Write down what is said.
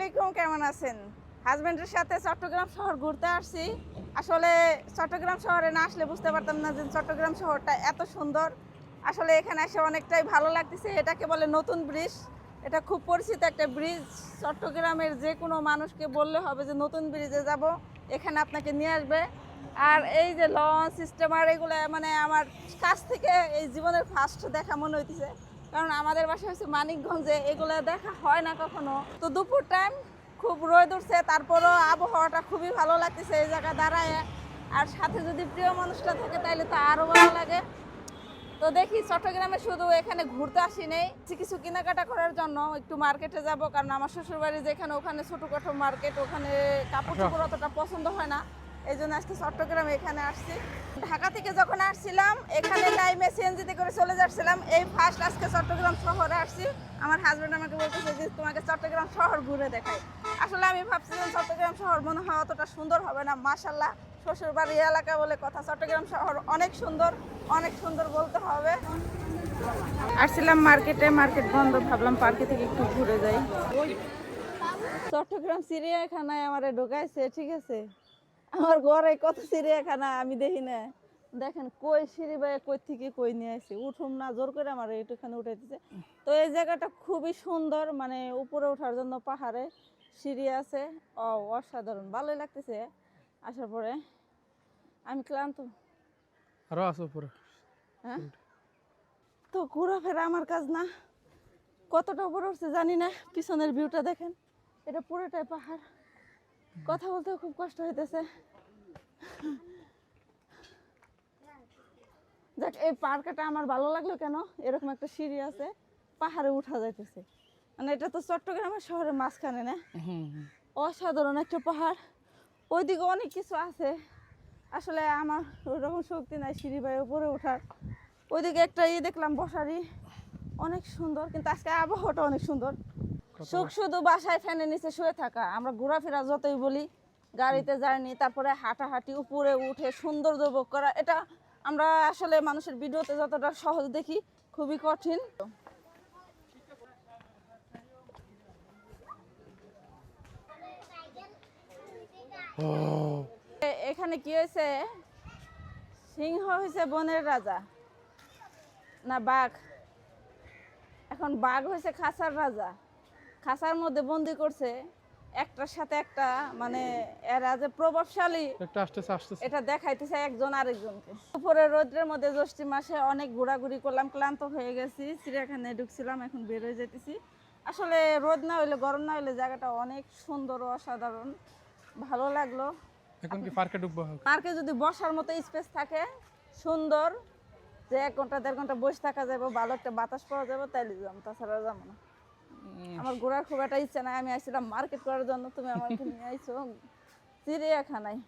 আলাইকুম, কেমন আছেন? হাজবেন্ডের সাথে চট্টগ্রাম শহর ঘুরতে আসছি। আসলে চট্টগ্রাম শহরে না আসলে বুঝতে পারতাম না যে চট্টগ্রাম শহরটা এত সুন্দর। আসলে এখানে এসে অনেকটাই ভালো লাগতেছে। এটাকে বলে নতুন ব্রিজ। এটা খুব পরিচিত একটা ব্রিজ। চট্টগ্রামের যে কোনো মানুষকে বললে হবে যে নতুন ব্রিজে যাব। এখানে আপনাকে নিয়ে আসবে। আর এই যে লঞ্চ সিস্টেমার এগুলো মানে আমার কাছ থেকে এই জীবনের ফার্স্ট দেখা মনে হইতেছে। কারণ আমাদের বাসা হচ্ছে মানিকগঞ্জে এগুলো দেখা হয় না কখনো। তো দুপুর টাইম খুব রোদ উঠছে তারপরও আবহাওয়াটা খুবই ভালো লাগতেছে এই জায়গা দাঁড়ায়। আর সাথে যদি প্রিয় মানুষটা থাকে তাহলে তো আরও ভালো লাগে। তো দেখি চট্টগ্রামে শুধু এখানে ঘুরতে আসি নেই কিছু কিছু কেনাকাটা করার জন্য। একটু মার্কেটে যাব কারণ আমার শ্বশুরবাড়ি যেখানে ওখানে ছোটোখাটো মার্কেট ওখানে কাপড় চোপড় অতটা পছন্দ হয় না। এই জন্য আজকে চট্টগ্রামে এখানে আসছি। ঢাকা থেকে যখন আসছিলাম, এখানে টাইমে সিএনজিতে করে চলে যাচ্ছিলাম। এই ফার্স্ট আজকে চট্টগ্রাম শহরে আসছি। আমার হাজব্যান্ড আমাকে বলতেছে যে, তোমাকে চট্টগ্রাম শহর ঘুরে দেখাই। আসলে আমি ভাবছিলাম চট্টগ্রাম শহর মনে হয় অতটা সুন্দর হবে না। মাসাল্লাহ শ্বশুর বাড়ি এলাকা বলে কথা। চট্টগ্রাম শহর অনেক সুন্দর অনেক সুন্দর বলতে হবে। আসছিলাম মার্কেটে, মার্কেট বন্ধ। ভাবলাম পার্কে থেকে একটু ঘুরে যাই। চট্টগ্রাম চিড়িয়াখানায় আমারে ঢোকাইছে, ঠিক আছে? আমার ঘরে কত চিড়িয়াখানা আমি দেখি না। দেখেন কই সিঁড়ি বাই কই থেকে কই নিয়ে আসি? উঠুম না জোর করে আমার এইটুখানে উঠাইতেছে তো এই জায়গাটা খুবই সুন্দর মানে উপরে ওঠার জন্য পাহাড়ে সিঁড়ি আছে। ও অসাধারণ ভালোই লাগতেছে আসার পরে। আমি ক্লান্ত। আরও আছে উপরে। হ্যাঁ? তো ঘোরাফেরা আমার কাজ না। কতটা উপরে উঠছে জানি না পিছনের ভিউটা দেখেন। এটা পুরোটাই পাহাড়। কথা বলতেও খুব কষ্ট হইতেছে। যাক এই পার্কটা আমার ভালো লাগল কেন? এরকম একটা সিঁড়ি আছে পাহাড়ে উঠা যাইতেছে। মানে এটা তো চট্টগ্রামের শহরের মাঝখানে না? অসাধারণ একটা পাহাড়। ওইদিকে অনেক কিছু আছে। আসলে আমার ওইরকম শক্তি নাই সিঁড়ি বাই উপরে ওঠার। ওইদিকে একটা ইয়ে দেখলাম বসারি। অনেক সুন্দর কিন্তু আজকে আবহাওয়াটা অনেক সুন্দর। সুখ শুধু বাসায় ফ্যানের নিচে শুয়ে থাকা। আমরা ঘোরাফেরা যতই বলি গাড়িতে যাইনি তারপরে হাঁটাহাঁটি উপরে উঠে সুন্দর উপভোগ করা এটা আমরা আসলে মানুষের ভিডিওতে যতটা সহজ দেখি খুবই কঠিন। এখানে কি হয়েছে? সিংহ হয়েছে বনের রাজা। না বাঘ। এখন বাঘ হয়েছে খাসার রাজা। খাসার মধ্যে বন্দি করছে একটার সাথে একটা মানে এরা যে প্রভাবশালী একটা এটা দেখাইতেছে একজন আরেকজনকে। উপরে রোদ্রের মধ্যে জ্যৈষ্ঠী মাসে অনেক ঘোরাঘুরি করলাম ক্লান্ত হয়ে গেছি চিড়িয়াখানায় ঢুকছিলাম এখন বের হয়ে যেতেছি আসলে রোদ না হইলে গরম না হইলে জায়গাটা অনেক সুন্দর ও অসাধারণ। ভালো লাগল। এখন কি পার্কে ঢুকবো? পার্কে যদি বসার মতো স্পেস থাকে সুন্দর। যে এক ঘণ্টা দেড় ঘণ্টা বসে থাকা যাবে ভালো একটা বাতাস পাওয়া যাবে তাইলে যাম তাছাড়া যাব না। আমার ঘোরার খুব একটা ইচ্ছা নাই। আমি আসছিলাম মার্কেট করার জন্য, তুমি আমাকে নিয়ে আইছো। চিড়িয়াখানায়।